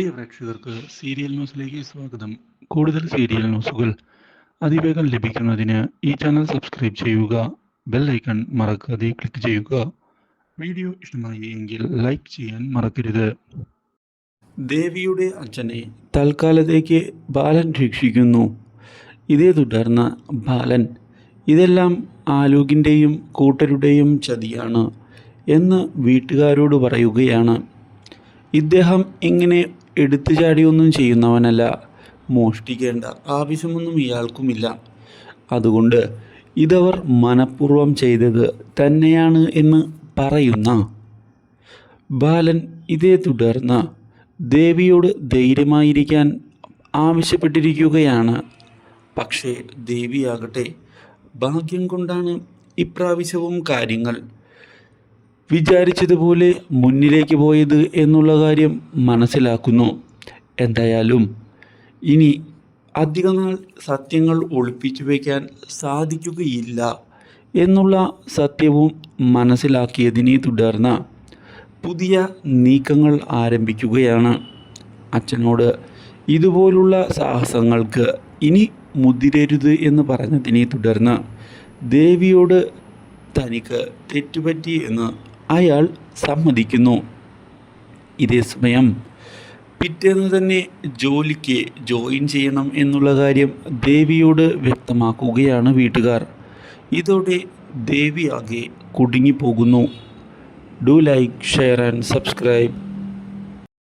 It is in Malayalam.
പ്രിയ പ്രേക്ഷകർക്ക് സീരിയൽ ന്യൂസിലേക്ക് സ്വാഗതം. കൂടുതൽ സീരിയൽ ന്യൂസുകൾ അതിവേഗം ലഭിക്കുന്നതിന് ഈ ചാനൽ സബ്സ്ക്രൈബ് ചെയ്യുക ബെൽ ഐക്കൺ മറക്കാതെ ക്ലിക്ക് ചെയ്യുക. വീഡിയോ ഇഷ്ടമായി എങ്കിൽ ലൈക്ക് ചെയ്യാൻ മറക്കരുത്. ദേവിയുടെ അച്ഛനെ തൽക്കാലത്തേക്ക് ബാലൻ രക്ഷിക്കുന്നു. ഇതേ തുടർന്ന് ബാലൻ ഇതെല്ലാം ആലൂകിന്റെയും കൂട്ടരുടെയും ചതിയാണ് എന്ന് വീട്ടുകാരോട് പറയുകയാണ്. ഇദ്ദേഹം ഇങ്ങനെ എടുത്തു ചാടിയൊന്നും ചെയ്യുന്നവനല്ല. മോഷ്ടിക്കേണ്ട ആവശ്യമൊന്നും ഇയാൾക്കുമില്ല. അതുകൊണ്ട് ഇതവർ മനഃപൂർവം ചെയ്തത് തന്നെയാണ് എന്ന് പറയുന്ന ബാലൻ ഇതേ തുടർന്ന് ദേവിയോട് ധൈര്യമായിരിക്കാൻ ആവശ്യപ്പെട്ടിരിക്കുകയാണ്. പക്ഷേ ദേവിയാകട്ടെ ഭാഗ്യം കൊണ്ടാണ് ഇപ്രാവശ്യവും കാര്യങ്ങൾ വിചാരിച്ചതുപോലെ മുന്നിലേക്ക് പോയത് എന്നുള്ള കാര്യം മനസ്സിലാക്കുന്നു. എന്തായാലും ഇനി അധികനാൾ സത്യങ്ങൾ ഒളിപ്പിച്ചു വയ്ക്കാൻ സാധിക്കുകയില്ല എന്നുള്ള സത്യവും മനസ്സിലാക്കിയതിനെ തുടർന്ന് പുതിയ നീക്കങ്ങൾ ആരംഭിക്കുകയാണ്. അച്ഛനോട് ഇതുപോലുള്ള സാഹസങ്ങൾക്ക് ഇനി മുതിരരുത് എന്ന് പറഞ്ഞതിനെ തുടർന്ന് ദേവിയോട് തനിക്ക് തെറ്റുപറ്റി എന്ന് അയാൾ സമ്മതിക്കുന്നു. ഇതേ സമയം പിറ്റേന്ന് തന്നെ ജോലിക്ക് ജോയിൻ ചെയ്യണം എന്നുള്ള കാര്യം ദേവിയോട് വ്യക്തമാക്കുകയാണ് വീട്ടുകാർ. ഇതോടെ ദേവി ആകെ കുടുങ്ങിപ്പോകുന്നു. Do like share and subscribe